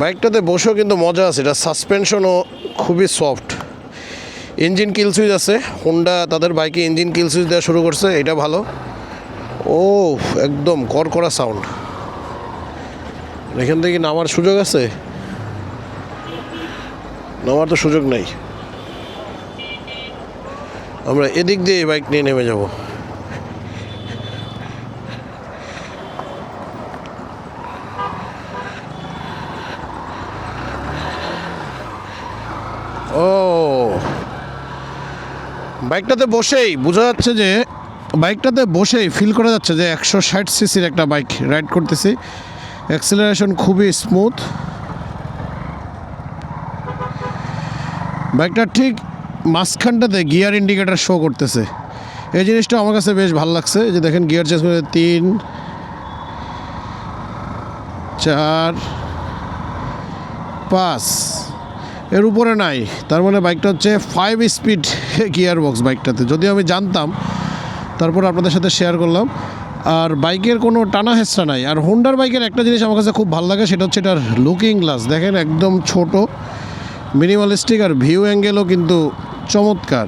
বাইকটাতে বসেও কিন্তু মজা আছে। এটা সাসপেনশনও খুবই সফট ইঞ্জিন কিল সুইচ আছে। হোন্ডা তাদের বাইকে ইঞ্জিন কিল সুইচ দেওয়া শুরু করছে, এটা ভালো। ও একদম কড়কড়া সাউন্ড এখান থেকে নামার সুযোগ আছে? নামার তো সুযোগ নেই। আমরা এদিক দিয়ে বাইক নিয়ে নেমে যাব। বাইকটাতে বসেই বোঝা যাচ্ছে যে, বাইকটাতে বসেই ফিল করা যাচ্ছে যে একশো ষাট সিসির একটা বাইক রাইড করতেছি। অ্যাক্সেলারেশন খুবই স্মুথ বাইকটা ঠিক মাঝখানটাতে গিয়ার ইন্ডিকেটার শো করতেছে। এই জিনিসটা আমার কাছে বেশ ভালো লাগছে। যে দেখেন গিয়ার চেঞ্জ করে তিন, চার, পাঁচ। এর উপরে নাই। তার মানে বাইকটা হচ্ছে ফাইভ স্পিড গিয়ার বক্স বাইকটাতে। যদি আমি জানতাম, তারপর আপনাদের সাথে শেয়ার করলাম। আর বাইকের কোনো টানা হেসরা নাই। আর হোন্ডার বাইকের একটা জিনিস আমার কাছে খুব ভালো লাগে, সেটা হচ্ছে এটার লুকিং গ্লাস দেখেন, একদম ছোট মিনিমালিস্টিক আর ভিউ অ্যাঙ্গেলও কিন্তু চমৎকার।